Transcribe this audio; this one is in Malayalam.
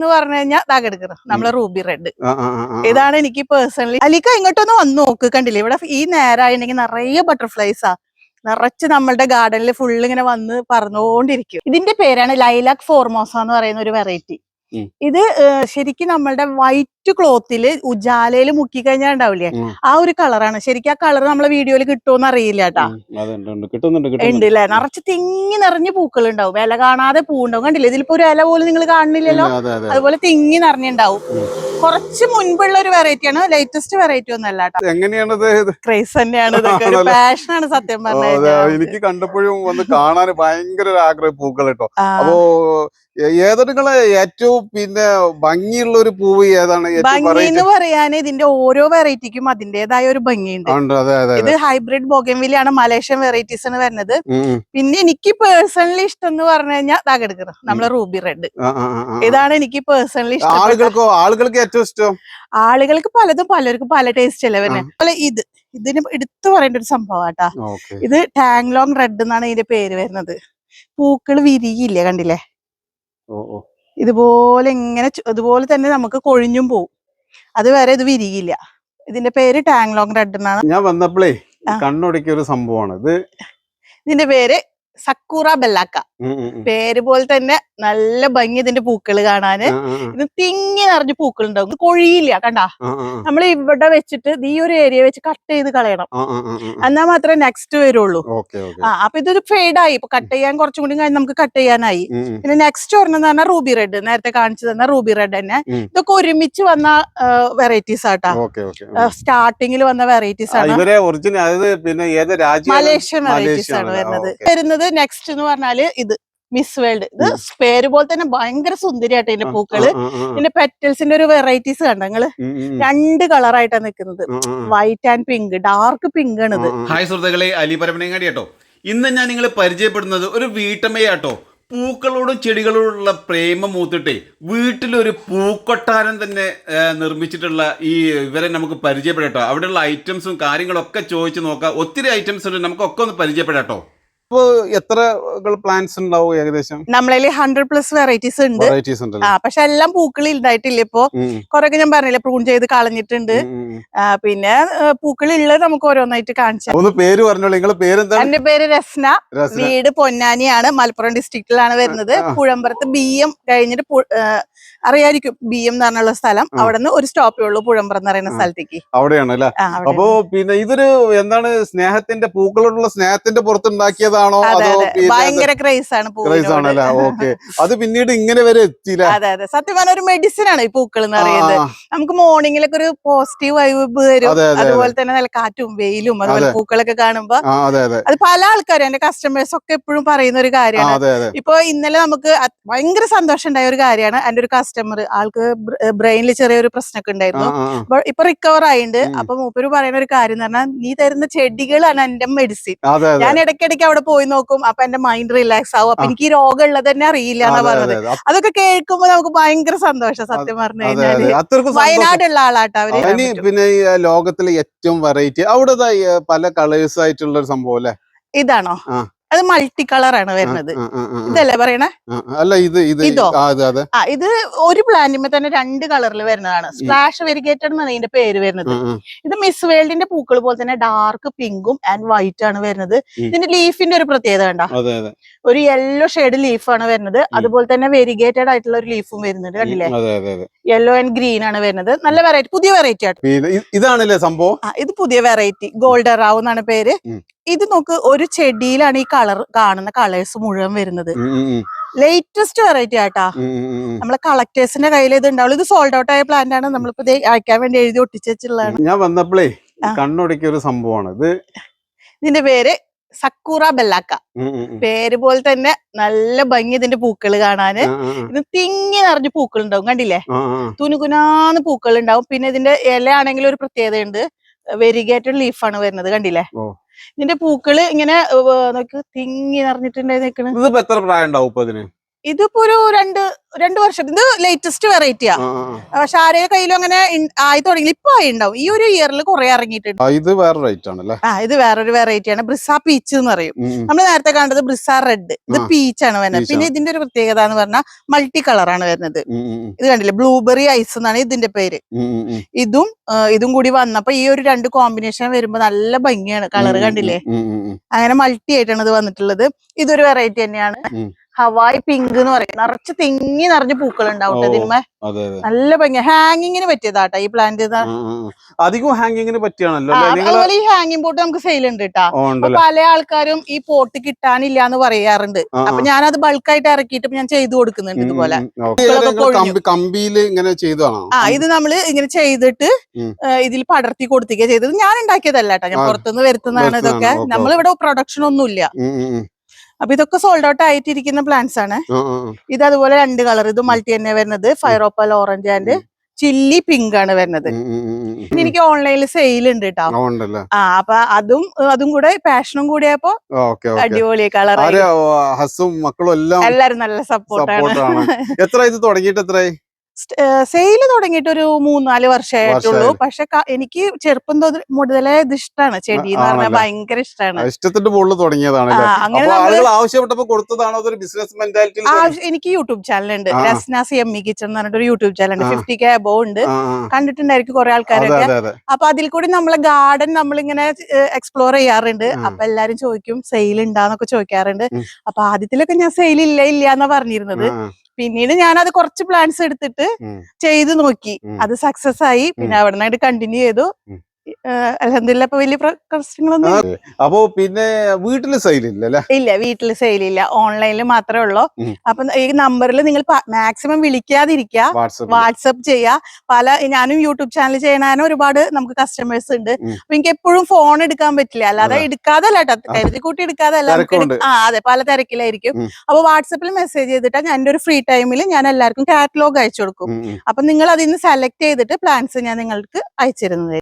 എന്ന് പറഞ്ഞു കഴിഞ്ഞാൽ തകെടുക്കണം നമ്മളെ റൂബി റെഡ്. ഇതാണ് എനിക്ക് പേഴ്സണലി അലിക്ക ഇങ്ങോട്ടൊന്ന് വന്ന് നോക്ക് കണ്ടില്ലേ? ഇവിടെ ഈ നേരായിട്ടുണ്ടെങ്കിൽ നിറയെ ബട്ടർഫ്ലൈസാ നിറച്ച് നമ്മളുടെ ഗാർഡനിൽ ഫുള്ള് ഇങ്ങനെ വന്ന് പറന്നുകൊണ്ടിരിക്കും ഇതിന്റെ പേരാണ് ലൈലാക് ഫോർമോസ എന്ന് പറയുന്ന ഒരു വെറൈറ്റി. ഇത് ശരിക്കും നമ്മളുടെ വൈറ്റ് ക്ലോത്തിൽ ഉജാലയിൽ മുക്കി കഴിഞ്ഞാൽ ഉണ്ടാവില്ലേ? ആ ഒരു കളറാണ് ശരിക്കും ആ കളർ നമ്മളെ വീഡിയോയിൽ കിട്ടുമോന്ന് അറിയില്ല കേട്ടാ. ഉണ്ട് അല്ലേ നിറച്ച് തിങ്ങി നിറഞ്ഞ് പൂക്കൾ ഉണ്ടാവും ഇല കാണാതെ പൂ ഉണ്ടാവും കണ്ടില്ലേ? ഇതിലിപ്പോ ഒരു ഇല പോലും നിങ്ങൾ കാണുന്നില്ലല്ലോ? അതുപോലെ തിങ്ങി നിറഞ്ഞുണ്ടാവും. കുറച്ച് മുൻപുള്ള ഒരു വെറൈറ്റി ആണ്. ലേറ്റസ്റ്റ് വെറൈറ്റി ഒന്നും അല്ല എങ്ങനെയാണത് ക്രേസ് തന്നെയാണ് പാഷൻ ആണ് സത്യം പറഞ്ഞാൽ പറഞ്ഞു അതെ, എനിക്ക് കണ്ടപ്പോഴും വന്ന് കാണാൻ ഭയങ്കര ഒരു ആഗ്രഹം പൂക്കൾ കേട്ടോ. അപ്പോ ഏതാണ് ഏറ്റവും പിന്നെ ഭംഗിയുള്ള ഒരു പൂവ് ഏതാണ്? ഭംഗി എന്ന് പറയാൻ ഇതിന്റെ ഓരോ വെറൈറ്റിക്കും അതിന്റേതായ ഒരു ഭംഗിയുണ്ട്. ഇത് ഹൈബ്രിഡ് ബോഗൻവില്ലാണ് മലേഷ്യൻ വെറൈറ്റീസ് ആണ് വരുന്നത്. പിന്നെ എനിക്ക് പേഴ്സണലി ഇഷ്ടം എന്ന് പറഞ്ഞു കഴിഞ്ഞാൽ തകെടുക്കണം നമ്മളെ റൂബി റെഡ്. ഇതാണ് എനിക്ക് പേഴ്സണലി ഇഷ്ടം ആളുകൾക്കോ ആളുകൾക്ക് ആളുകൾക്ക് പലതും പലർക്കും പല ടേസ്റ്റ് അല്ലേ വരുന്നത് അതുപോലെ ഇത് ഇതിന് എടുത്തു പറയേണ്ട ഒരു സംഭവം കേട്ടാ ഇത് ഇത് ടാങ്ലോങ് റെഡ് എന്നാണ് ഇതിന്റെ പേര് വരുന്നത്. പൂക്കൾ വിരിയില്ലേ കണ്ടില്ലേ? ഇതുപോലെ ഇങ്ങനെ അതുപോലെ ഇതുപോലെ തന്നെ നമുക്ക് കൊഴിഞ്ഞും പോവും. അത് വരെ ഇത് വിരിയില്ല. ഇതിന്റെ പേര് ടാങ് ലോങ് റെഡ് എന്നാണ്. ഞാൻ വന്നപ്പോഴേ കണ്ണൊടുക്കിയ ഒരു സംഭവമാണ്. ഇത് ഇതിന്റെ പേര് സക്കൂറ ബെല്ലാക്ക. പേര് പോലെ തന്നെ നല്ല ഭംഗി ഇതിന്റെ പൂക്കൾ കാണാന്. ഇത് തിങ്ങി നിറഞ്ഞ പൂക്കൾ ഉണ്ടാവും കൊഴിയില്ല കണ്ടാ. നമ്മൾ ഇവിടെ വെച്ചിട്ട് ഈ ഒരു ഏരിയ വെച്ച് കട്ട് ചെയ്ത് കളയണം. എന്നാ മാത്രമേ നെക്സ്റ്റ് വരുള്ളൂ. ആ അപ്പൊ ഇതൊരു ഫെയ്ഡ് ആയി. ഇപ്പൊ കട്ട് ചെയ്യാൻ കുറച്ചും കൂടി കഴിഞ്ഞ് നമുക്ക് കട്ട് ചെയ്യാനായി. പിന്നെ നെക്സ്റ്റ് എന്ന് പറഞ്ഞാൽ റൂബി റെഡ് നേരത്തെ കാണിച്ചു തന്ന റൂബി റെഡ് തന്നെ. ഇതൊക്കെ ഒരുമിച്ച് വന്ന വെറൈറ്റീസ് ആട്ടാ. സ്റ്റാർട്ടിങ്ങിൽ വന്ന വെറൈറ്റീസ് ആണ് മലേഷ്യൻ വെറൈറ്റീസ് ആണ് വരുന്നത്. വരുന്നത് നെക്സ്റ്റ് എന്ന് പറഞ്ഞാൽ ഇത് മിസ് വേൾഡ്. ഇത് പേര് പോലെ തന്നെ ഭയങ്കര സുന്ദരിയായിട്ട് ഇതിന്റെ പൂക്കൾ. ഇതിന്റെ പെറ്റൽസിന്റെ ഒരു വെറൈറ്റീസ് കണ്ട നിങ്ങൾ? രണ്ട് കളറായിട്ടാണ് നിൽക്കുന്നത് white and pink dark pink ആണ് ഇത്. ഹായ് സുഹൃത്തുക്കളെ. അലി പരമനങ്ങാടി കേട്ടോ. ഇന്ന് ഞാൻ നിങ്ങളെ പരിചയപ്പെടുന്നത് ഒരു വീട്ടമ്മയാട്ടോ പൂക്കളോടും ചെടികളോടുള്ള പ്രേമം മൂത്തിട്ടേ വീട്ടിലൊരു പൂക്കൊട്ടാരം തന്നെ നിർമ്മിച്ചിട്ടുള്ള ഈ ഇവരെ നമുക്ക് പരിചയപ്പെടാട്ടോ അവിടെയുള്ള ഐറ്റംസും കാര്യങ്ങളൊക്കെ ചോദിച്ചു നോക്കാം. ഒത്തിരി ഐറ്റംസ് ഉണ്ട്. നമുക്കൊക്കെ ഒന്ന് പരിചയപ്പെടാട്ടോ എത്ര പ്ലാന്റ്സ് ഉണ്ടാവും ഏകദേശം? നമ്മളതിൽ ഹൺഡ്രഡ് പ്ലസ് വെറൈറ്റീസ് ഉണ്ട്. വെറൈറ്റീസ് പക്ഷെ എല്ലാം പൂക്കൾ ഉണ്ടായിട്ടില്ല ഇപ്പൊ. കൊറേ കൊറേയൊക്കെ ഞാൻ പറഞ്ഞില്ല പ്രൂൺ ചെയ്ത് കളഞ്ഞിട്ടുണ്ട്. പിന്നെ പൂക്കൾ ഉള്ളത് നമുക്ക് ഓരോന്നായിട്ട് കാണിച്ചു. ഒന്ന് പേര് പറഞ്ഞോളൂ. നിങ്ങളെ പേരെന്താണ്? എന്റെ പേര് രസ്ന. വീട് പൊന്നാനിയാണ്. മലപ്പുറം ഡിസ്ട്രിക്റ്റിലാണ് വരുന്നത്. പുഴമ്പുറത്ത് ബി എം കഴിഞ്ഞിട്ട് അറിയായിരിക്കും ബി എം എന്ന് പറഞ്ഞുള്ള സ്ഥലം. അവിടെ നിന്ന് ഒരു സ്റ്റോപ്പേ ഉള്ളൂ പുഴമ്പറം എന്ന് പറയുന്ന സ്ഥലത്തേക്ക്. അവിടെയാണ്. അല്ലെ അപ്പോ പിന്നെ ഇതൊരു എന്താണ് സ്നേഹത്തിന്റെ പൂക്കളോടുള്ള സ്നേഹത്തിന്റെ പുറത്തുണ്ടാക്കിയതാണോ അതെ ഭയങ്കര ക്രൈസ് ആണ് ക്രൈസ് ആണല്ലേ ഓക്കെ. അത് പിന്നീട് ഇങ്ങനെ വരെ എത്തിയില്ല? അതെ അതെ. സത്യം പറഞ്ഞ ഒരു മെഡിസിൻ ആണ് ഈ പൂക്കൾ എന്ന് പറയുന്നത്. നമുക്ക് മോർണിംഗിലൊക്കെ ഒരു പോസിറ്റീവ് വൈബ് വരും. അതെ അതെ അതുപോലെ തന്നെ നല്ല കാറ്റും വെയിലും അതുപോലെ അതെ. പൂക്കളൊക്കെ കാണുമ്പോ അതെ പല ആൾക്കാരും എന്റെ കസ്റ്റമേഴ്സ് ഒക്കെ എപ്പോഴും പറയുന്ന ഒരു കാര്യമാണ്. ഇപ്പൊ ഇന്നലെ നമുക്ക് ഭയങ്കര സന്തോഷം ഉണ്ടായ ഒരു കാര്യമാണ്. എന്റെ ഒരു കസ്റ്റമർ ആൾക്ക് ബ്രെയിനിൽ ചെറിയൊരു പ്രശ്നമൊക്കെ ഉണ്ടായിരുന്നു. ഇപ്പൊ റിക്കവർ ആയിണ്ട്. അപ്പൊ മൂപ്പര് പറയുന്ന ഒരു കാര്യം എന്ന് പറഞ്ഞാൽ നീ തരുന്ന ചെടികളാണ് എന്റെ മെഡിസിൻ ഞാൻ ഇടയ്ക്കിടയ്ക്ക് അവിടെ പോയി നോക്കും അപ്പൊ എന്റെ മൈൻഡ് റിലാക്സ് ആവും. അപ്പൊ എനിക്ക് ഈ രോഗം ഉള്ളത് തന്നെ അറിയില്ല എന്നാ പറഞ്ഞത്. അതെ, അതെ. അതൊക്കെ കേൾക്കുമ്പോ നമുക്ക് ഭയങ്കര സന്തോഷം സത്യം പറഞ്ഞു കഴിഞ്ഞാൽ വയനാടുള്ള ആളാട്ടോ അവർ പിന്നെ ഈ ലോകത്തിലെ ഏറ്റവും വെറൈറ്റി അവിടെ പല കളേഴ്സ് ആയിട്ടുള്ള ഒരു സംഭവം അല്ലേ? ഇതാണോ. അത് മൾട്ടി കളർ ആണ് വരുന്നത് ഇതല്ലേ പറയണേ? അല്ല ഇത് ഇത് ഇതോ? ആ, ഇത് ഒരു പ്ലാന്റിന്മേ തന്നെ രണ്ട് കളറിൽ വരുന്നതാണ്. സ്പ്ലാഷ് വെരിഗേറ്റഡ് എന്നാണ് ഇതിന്റെ പേര് വരുന്നത്. ഇത് മിസ് വേൾഡിന്റെ പൂക്കൾ പോലെ തന്നെ ഡാർക്ക് പിങ്കും ആൻഡ് വൈറ്റ് ആണ് വരുന്നത്. ഇതിന്റെ ലീഫിന്റെ ഒരു പ്രത്യേകത കണ്ട? ഒരു യെല്ലോ ഷെയ്ഡ് ലീഫാണ് വരുന്നത്. അതുപോലെ തന്നെ വെരിഗേറ്റഡ് ആയിട്ടുള്ള ഒരു ലീഫും വരുന്നുണ്ട് കണ്ടില്ലേ? യെല്ലോ ആൻഡ് ഗ്രീൻ ആണ് വരുന്നത്. നല്ല വെറൈറ്റി പുതിയ വെറൈറ്റി ആണ്. ഇതാണല്ലേ സംഭവം? ഇത് പുതിയ വെറൈറ്റി ഗോൾഡർ റാവ് എന്നാണ് പേര്. ഇത് നോക്ക് ഒരു ചെടിയിലാണ് ഈ കളർ കാണുന്ന കളേഴ്സ് മുഴുവൻ വരുന്നത്. ലേറ്റസ്റ്റ് വെറൈറ്റി ആട്ടാ. നമ്മളെ കളക്ടേഴ്സിന്റെ കയ്യിൽ ഇത് ഉണ്ടാവുള്ളൂ ഇത് സോൾഡ് ഔട്ട് ആയ പ്ലാന്റ് ആണ് നമ്മളിപ്പോ അയക്കാൻ വേണ്ടി എഴുതി ഒട്ടിച്ചുള്ളതാണ് ഞാൻ വന്നപ്പോഴേ. കണ്ണൊടിക്കിയ ഒരു സംഭവമാണ് ഇത് ഇതിന്റെ പേര് സക്കൂറ ബെല്ലാക്ക. പേര് പോലെ തന്നെ നല്ല ഭംഗി ഇതിന്റെ പൂക്കൾ കാണാന്. ഇത് തിങ്ങി നിറഞ്ഞ പൂക്കൾ ഉണ്ടാവും കണ്ടില്ലേ. തുനുകുനാന്ന് പൂക്കൾ ഉണ്ടാവും പിന്നെ ഇതിന്റെ ഇല ആണെങ്കിൽ ഒരു പ്രത്യേകതയുണ്ട് വെരിഗേറ്റഡ് ലീഫാണ് വരുന്നത് കണ്ടില്ലേ. ഇതിന്റെ പൂക്കൾ ഇങ്ങനെ നോക്ക് തിങ്ങി നിറഞ്ഞിട്ടുണ്ടായി നിക്കണ്. ഇതിപ്പോ എത്ര പ്രായം ഉണ്ടാവും ഇതിന് ഇതിപ്പോ ഒരു രണ്ട് രണ്ട് വർഷം. ഇത് ലേറ്റസ്റ്റ് വെറൈറ്റിയാ. പക്ഷെ ആരെയും കയ്യിലും അങ്ങനെ ആയി തുടങ്ങി. ഇപ്പൊ ആയി ഉണ്ടാവും ഈ ഒരു ഇയറിൽ കുറെ ഇറങ്ങിയിട്ടുണ്ട്. ഇത് വേറെ റേറ്റ് ആണല്ലേ? ആ ഇത് വേറൊരു വെറൈറ്റി ആണ്. ബ്രിസ പീച്ച് എന്ന് പറയും. നമ്മൾ നേരത്തെ കണ്ടത് ബ്രിസ റെഡ് ഇത് പീച്ച് ആണ് വരുന്നത്. പിന്നെ ഇതിന്റെ ഒരു പ്രത്യേകത എന്ന് പറഞ്ഞാൽ മൾട്ടി കളറാണ് വരുന്നത്. ഉം, ഉം, ഉം. ഇത് കണ്ടില്ലേ? ബ്ലൂബെറി ഐസ് എന്നാണ് ഇതിന്റെ പേര്. ഇതും ഇതും കൂടി വന്നപ്പോ ഈ ഒരു രണ്ട് കോമ്പിനേഷൻ വരുമ്പോ നല്ല ഭംഗിയാണ്. കളർ കണ്ടില്ലേ. അങ്ങനെ മൾട്ടി ആയിട്ടാണ് ഇത് വന്നിട്ടുള്ളത്. ഇതൊരു വെറൈറ്റി തന്നെയാണ്. ഹവായ് പിങ്ക് എന്ന് പറയും. നിറച്ച് തിങ്ങി നിറഞ്ഞ പൂക്കൾ ഉണ്ടാവും. ഇതിന്മേ. നല്ല ഭംഗി ഹാങ്ങിങ്ങിന് പറ്റിയതാട്ടാ ഈ പ്ലാന്റ്. അധികം ഹാങ്ങിങ്ങിന് പറ്റിയാണല്ലോ അതുപോലെ ഈ ഹാങ്ങിങ് പോട്ട് നമുക്ക് സെയിൽ ഉണ്ട് കേട്ടാ പല ആൾക്കാരും ഈ പോട്ട് കിട്ടാനില്ല എന്ന് പറയാറുണ്ട്. അപ്പൊ. ഞാനത് ബൾക്കായിട്ട് ഇറക്കിയിട്ട് ഞാൻ ചെയ്തു കൊടുക്കുന്നുണ്ട് ഇതുപോലെ. കമ്പിയിൽ ഇങ്ങനെ ചെയ്തതാണോ? ആ ഇത് നമ്മൾ ഇങ്ങനെ ചെയ്തിട്ട്. ഇതിൽ പടർത്തി കൊടുത്തിക്കുക ചെയ്തത്. ഞാൻ ഉണ്ടാക്കിയതല്ല കേട്ടോ ഞാൻ പുറത്തുനിന്ന് വരുത്തുന്നതാണ്. ഇതൊക്കെ. നമ്മളിവിടെ പ്രൊഡക്ഷൻ ഒന്നുമില്ല. അപ്പൊ ഇതൊക്കെ സോൾഡ് ഔട്ട് ആയിട്ടിരിക്കുന്ന പ്ലാന്റ്സ് ആണ്. ഇത് അതുപോലെ രണ്ട് കളർ ഇത് മൾട്ടി തന്നെ വരുന്നത് fire opal orange and chilli pink ആണ് വരുന്നത്. എനിക്ക് ഓൺലൈനിൽ സെയിൽ ഉണ്ട് കേട്ടോ ആ, അപ്പൊ അതും അതും കൂടെ പാഷനും കൂടിയപ്പോ അടിപൊളി കളർ ഹസും മക്കളും എല്ലാം എല്ലാരും നല്ല സപ്പോർട്ടാണ് സപ്പോർട്ടാണ് എത്ര ഇത് തുടങ്ങിയിട്ട് എത്രയായി സെയിൽ തുടങ്ങിയിട്ട് ഒരു മൂന്നാൽ വർഷമായിട്ടുള്ളൂ? പക്ഷെ എനിക്ക് ചെറുപ്പം മുതലേ ഇത് ഇഷ്ടമാണ് ചെടി എന്ന് പറഞ്ഞാൽ? ഭയങ്കര ഇഷ്ടമാണ് ഇഷ്ടത്തിന്റെ മുകളിൽ തുടങ്ങിയതാണ് എനിക്ക് യൂട്യൂബ് ചാനൽ ഉണ്ട്. Rasna C M E kitchen എന്ന് പറഞ്ഞിട്ട് ഒരു യൂട്യൂബ് ചാനൽ ഉണ്ട്. ഫിഫ്റ്റി കെ അബോ ഉണ്ട് കണ്ടിട്ടുണ്ടായിരിക്കും കുറെ ആൾക്കാരൊക്കെ അപ്പൊ അതിൽ കൂടി നമ്മളെ ഗാർഡൻ നമ്മളിങ്ങനെ എക്സ്പ്ലോർ ചെയ്യാറുണ്ട്. അപ്പൊ എല്ലാരും ചോദിക്കും സെയിൽ ഉണ്ടാന്നൊക്കെ ചോദിക്കാറുണ്ട്. അപ്പൊ ആദ്യത്തിലൊക്കെ ഞാൻ സെയിൽ ഇല്ല ഇല്ല എന്നാ പറഞ്ഞിരുന്നത്. പിന്നീട് ഞാൻ അത് കുറച്ച് പ്ലാൻസ് എടുത്തിട്ട് ചെയ്ത് ചെയ്തു നോക്കി. അത് സക്സസ് ആയി. പിന്നെ അവിടെ നിന്നായിട്ട് കണ്ടിന്യൂ ചെയ്തു. ഇപ്പൊ വലിയ പ്രശ്നങ്ങളൊന്നും അപ്പോ പിന്നെ വീട്ടിൽ സെയിൽ ഇല്ല സെയിൽ ഇല്ല ഓൺലൈനിൽ മാത്രമേ ഉള്ളൂ. അപ്പൊ ഈ നമ്പറിൽ നിങ്ങൾ മാക്സിമം വിളിക്കാതിരിക്കുക. വാട്സപ്പ് ചെയ്യുക പല ഞാനും യൂട്യൂബ് ചാനൽ ചെയ്യണാനും ഒരുപാട് നമുക്ക് കസ്റ്റമേഴ്സ് ഉണ്ട്. അപ്പൊ എനിക്ക് എപ്പോഴും ഫോൺ എടുക്കാൻ പറ്റില്ല. അല്ലാതെ എടുക്കാതല്ല കേട്ടോ കരുതി കൂട്ടി എടുക്കാതെ അല്ല നമുക്ക് തിരക്കുണ്ട്. എടു- ആ അതെ പല തിരക്കിലായിരിക്കും. അപ്പൊ വാട്സപ്പിൽ മെസ്സേജ് ചെയ്തിട്ട് ഞാൻ എന്റെ ഒരു ഫ്രീ ടൈമിൽ ഞാൻ എല്ലാവർക്കും കാറ്റലോഗ് അയച്ചു കൊടുക്കും. അപ്പൊ നിങ്ങൾ അതിൽ നിന്ന് സെലക്ട് ചെയ്തിട്ട് പ്ലാൻസ് ഞാൻ നിങ്ങൾക്ക് അയച്ചിരുന്നത്